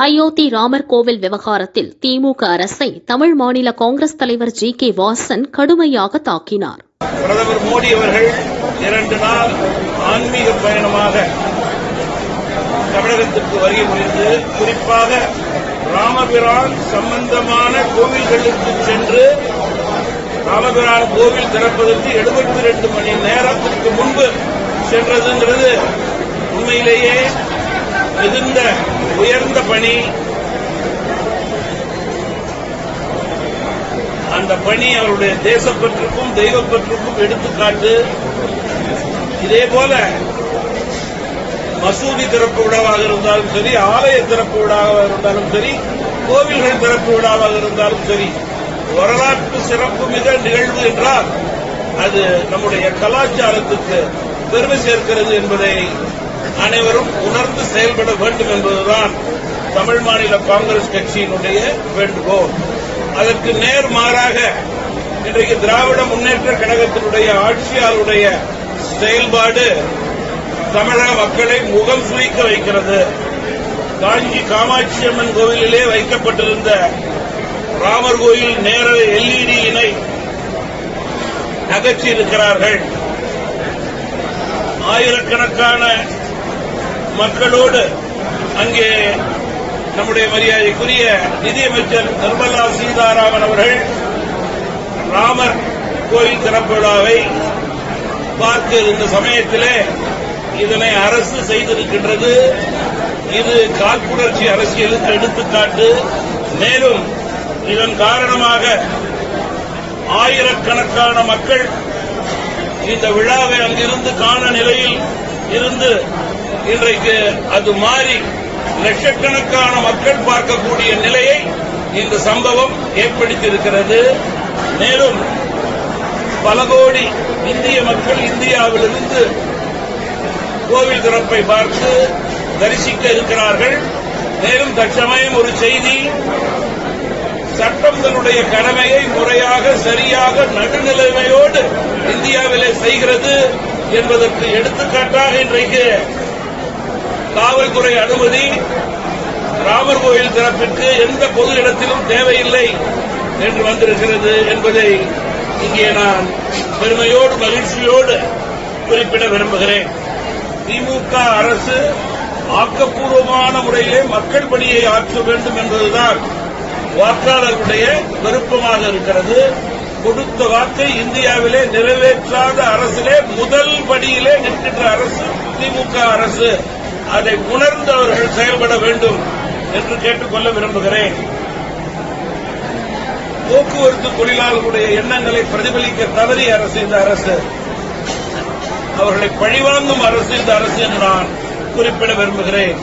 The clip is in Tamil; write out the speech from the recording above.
அயோத்தி ராமர் கோவில் விவகாரத்தில் திமுக அரசை தமிழ் மாநில காங்கிரஸ் தலைவர் ஜி கே வாசன் கடுமையாக தாக்கினார். பிரதமர் மோடி அவர்கள் இரண்டு நாள் ஆன்மீக பயணமாக தமிழகத்திற்கு வருகை புரிந்து குறிப்பாக ராமபிரான் சம்பந்தமான கோவில்களுக்கு சென்று ராமபிரான் கோவில் திறப்பதற்கு எழுபத்தி ரெண்டு மணி நேரத்திற்கு முன்பு சென்றதுங்கிறது உண்மையிலேயே மிகுந்த உயர்ந்த பணி. அந்த பணி அவருடைய தேசப்பற்றுக்கும் தெய்வப்பற்றுக்கும் எடுத்துக்காட்டு. இதே போல மசூதி திறப்பு விழாவாக இருந்தாலும் சரி ஆலய திறப்பு விழாவாக இருந்தாலும் சரி கோவில்கள் திறப்பு விழாவாக இருந்தாலும் சரி வரலாற்று சிறப்பு மிக நிகழ்வு என்றால் அது நம்முடைய கலாச்சாரத்துக்கு பெருமை சேர்க்கிறது என்பதை அனைவரும் உணர்ந்து செயல்பட வேண்டும் என்பதுதான் தமிழ் மாநில காங்கிரஸ் கட்சியினுடைய வேண்டுகோள். அதற்கு நேர் மாறாக இன்றைக்கு திராவிட முன்னேற்ற கழகத்தினுடைய ஆட்சியாளருடைய செயல்பாடு தமிழக மக்களை முகம் சுழிக்க வைக்கிறது. காஞ்சி காமாட்சி அம்மன் கோவிலிலே வைக்கப்பட்டிருந்த ராமர் கோயில் நேர எல்இடி இணை இருக்கிறார்கள் ஆயிரக்கணக்கான மக்களோடு அங்கே நம்முடைய மரியாதைக்குரிய நிதியமைச்சர் நிர்மலா சீதாராமன் அவர்கள் ராமர் கோயில் திறப்பு விழாவை பார்க்க இருந்த சமயத்திலே இதனை அரசு செய்திருக்கின்றது. இது காழ்ப்புணர்ச்சி அரசியலுக்கு எடுத்துக்காட்டு. மேலும் இதன் காரணமாக ஆயிரக்கணக்கான மக்கள் இந்த விழாவை அங்கிருந்து காண நிலையில் இருந்து இன்றைக்கு அது மாறி லட்சக்கணக்கான மக்கள் பார்க்கக்கூடிய நிலையை இந்த சம்பவம் ஏற்படுத்தியிருக்கிறது. மேலும் பல கோடி இந்திய மக்கள் இந்தியாவிலிருந்து கோவில் திறப்பை பார்த்து தரிசிக்க இருக்கிறார்கள். மேலும் தற்சமயம் ஒரு செய்தி சட்டம் தன்னுடைய கடமையை முறையாக சரியாக நடுநிலைமையோடு இந்தியாவிலே செய்கிறது என்பதற்கு எடுத்துக்காட்டாக இன்றைக்கு காவல்துறை அனுமதி ராமர் கோயில் திறப்பிற்கு எந்த பொது இடத்திலும் தேவையில்லை என்று வந்திருக்கிறது என்பதை இங்கே நான் பெருமையோடு மகிழ்ச்சியோடு குறிப்பிட விரும்புகிறேன். திமுக அரசு ஆக்கப்பூர்வமான முறையிலே மக்கள் பணியை ஆற்ற வேண்டும் என்பதுதான் வாக்காளர்களுடைய விருப்பமாக இருக்கிறது. கொடுத்த வாக்கை இந்தியாவிலே நிறைவேற்றாத அரசிலே முதல் படியிலே நிற்கின்ற அரசு திமுக அரசு. அதை உணர்ந்து அவர்கள் செயல்பட வேண்டும் என்று கேட்டுக்கொள்ள விரும்புகிறேன். போக்குவரத்து தொழிலாளர்களுடைய எண்ணங்களை பிரதிபலிக்க தவறிய அரசு இந்த அரசு. அவர்களை பழிவாங்கும் அரசு இந்த அரசு என்று நான் குறிப்பிட விரும்புகிறேன்.